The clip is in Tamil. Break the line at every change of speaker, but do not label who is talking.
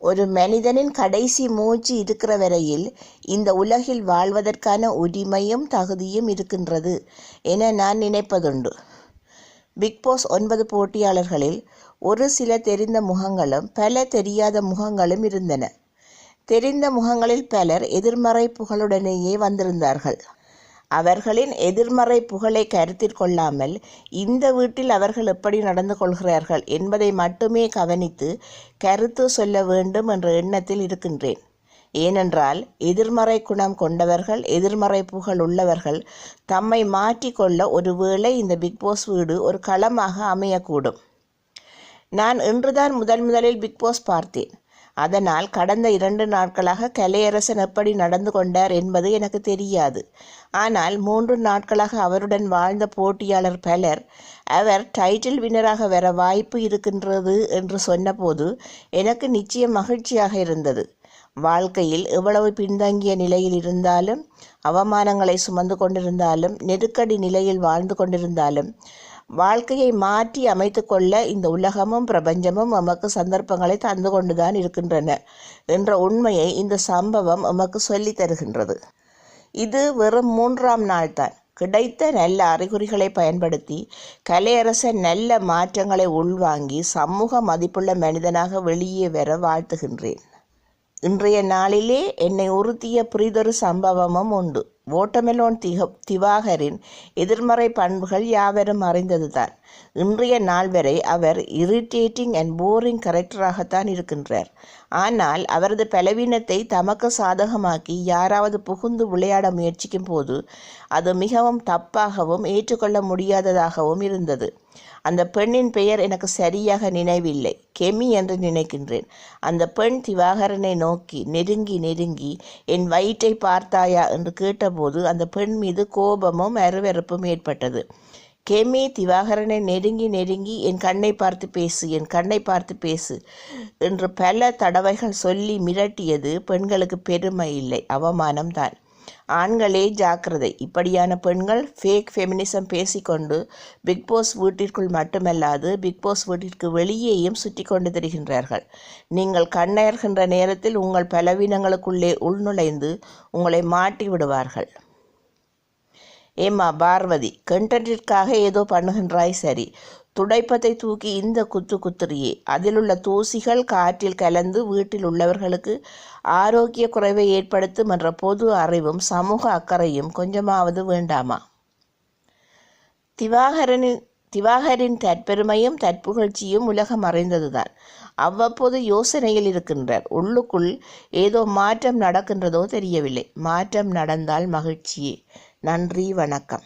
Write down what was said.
ஒரு மனிதனின் கடைசி மூச்சு இருக்கிற வரையில் இந்த உலகில் வாழ்வதற்கான உரிமையும் தகுதியும் இருக்கின்றது என நான் நினைப்பதுண்டு. பிக்பாஸ் ஒன்பது போட்டியாளர்களில் ஒரு சில தெரிந்த முகங்களும் பல தெரியாத முகங்களும் இருந்தன. தெரிந்த முகங்களில் பலர் எதிர்மறை புகழுடனேயே வந்திருந்தார்கள். அவர்களின் எதிர்மறை புகழை கருத்தில் கொள்ளாமல் இந்த வீட்டில் அவர்கள் எப்படி நடந்து கொள்கிறார்கள் என்பதை மட்டுமே கவனித்து கருத்து சொல்ல வேண்டும் என்ற எண்ணத்தில் இருக்கின்றேன். ஏனென்றால் எதிர்மறை குணம் கொண்டவர்கள் எதிர்மறை புகழ் உள்ளவர்கள் தம்மை மாற்றிக்கொள்ள ஒருவேளை இந்த பிக்பாஸ் வீடு ஒரு களமாக அமையக்கூடும். நான் இன்றுதான் முதன் முதலில் பிக்பாஸ் பார்த்தேன். அதனால் கடந்த இரண்டு நாட்களாக கலையரசன் எப்படி நடந்து கொண்டார் என்பது எனக்கு தெரியாது. ஆனால் மூன்று நாட்களாக அவருடன் வாழ்ந்த போட்டியாளர் பலர் அவர் டைட்டில் வினராக வர வாய்ப்பு இருக்கின்றது என்று சொன்னபோது எனக்கு நிச்சயம் மகிழ்ச்சியாக இருந்தது. வாழ்க்கையில் எவ்வளவு பின்தங்கிய நிலையில் இருந்தாலும் அவமானங்களை சுமந்து கொண்டிருந்தாலும் நெருக்கடி நிலையில் வாழ்ந்து கொண்டிருந்தாலும் வாழ்க்கையை மாற்றி அமைத்து கொள்ள இந்த உலகமும் பிரபஞ்சமும் நமக்கு சந்தர்ப்பங்களை தந்து கொண்டுதான் இருக்கின்றன என்ற உண்மையை இந்த சம்பவம் நமக்கு சொல்லி தருகின்றது. இது வெறும் மூன்றாம் நாள்தான். கிடைத்த நல்ல அறிகுறிகளை பயன்படுத்தி கலையரசன் நல்ல மாற்றங்களை உள்வாங்கி சமூக மதிப்புள்ள மனிதனாக வெளியே வர வாழ்த்துகின்றேன். இன்றைய நாளிலே என்னை உறுத்திய புரிதொரு சம்பவமும் உண்டு. ஓட்டமெலோன் திக திவாகரின் எதிர்மறை பண்புகள் யாவரும் அறிந்ததுதான். இன்றைய நாள் வரை அவர் இரிட்டேட்டிங் அண்ட் போரிங் கரெக்டராகத்தான் இருக்கின்றார். ஆனால் அவரது பலவீனத்தை தமக்கு சாதகமாக்கி யாராவது புகுந்து விளையாட முயற்சிக்கும் போது அது மிகவும் தப்பாகவும் ஏற்றுக்கொள்ள முடியாததாகவும் இருந்தது. அந்த பெண்ணின் பெயர் எனக்கு சரியாக நினைவில்லை. கெமி என்று நினைக்கின்றேன். அந்த பெண் திவாகரனை நோக்கி நெருங்கி நெருங்கி என் வயிற்றை பார்த்தாயா? என்று கேட்டபோது அந்த பெண் மீது கோபமும் அருவறுப்பும் ஏற்பட்டது. கெமி திவாகரனை நெருங்கி நெருங்கி என் கண்ணை பார்த்து பேசு என் கண்ணை பார்த்து பேசு என்று பல தடவைகள் சொல்லி மிரட்டியது பெண்களுக்கு பெருமை இல்லை அவமானம்தான். ஆண்களே ஜாக்கிரதை. இப்படியான பெண்கள் ஃபேக் ஃபெமினிசம் பேசிக்கொண்டு பிக்பாஸ் வீட்டிற்குள் மட்டுமல்லாது பிக்பாஸ் வீட்டிற்கு வெளியேயும் சுற்றி கொண்டு திரிகின்றார்கள். நீங்கள் கண்ணயர்கின்ற நேரத்தில் உங்கள் பலவீனங்களுக்குள்ளே உள்நுழைந்து உங்களை மாட்டி விடுவார்கள். ஏம்மா பார்வதி கண்டென்ட்டிற்காக ஏதோ பண்ணுகின்றாய் சரி. துடைப்பத்தை தூக்கி இந்த குத்து குத்துறியே. அதிலுள்ள தூசிகள் காற்றில் கலந்து வீட்டில் உள்ளவர்களுக்கு ஆரோக்கிய குறைவை ஏற்படுத்தும் என்ற பொது அறிவும் சமூக அக்கறையும் கொஞ்சமாவது வேண்டாமா? திவாகரனின் திவாகரின் தற்பெருமையும் தற்புகழ்ச்சியும் உலகம் அறிந்ததுதான். அவ்வப்போது யோசனையில் இருக்கின்றார். உள்ளுக்குள் ஏதோ மாற்றம் நடக்கின்றதோ தெரியவில்லை. மாற்றம் நடந்தால் மகிழ்ச்சியே. நன்றி வணக்கம்.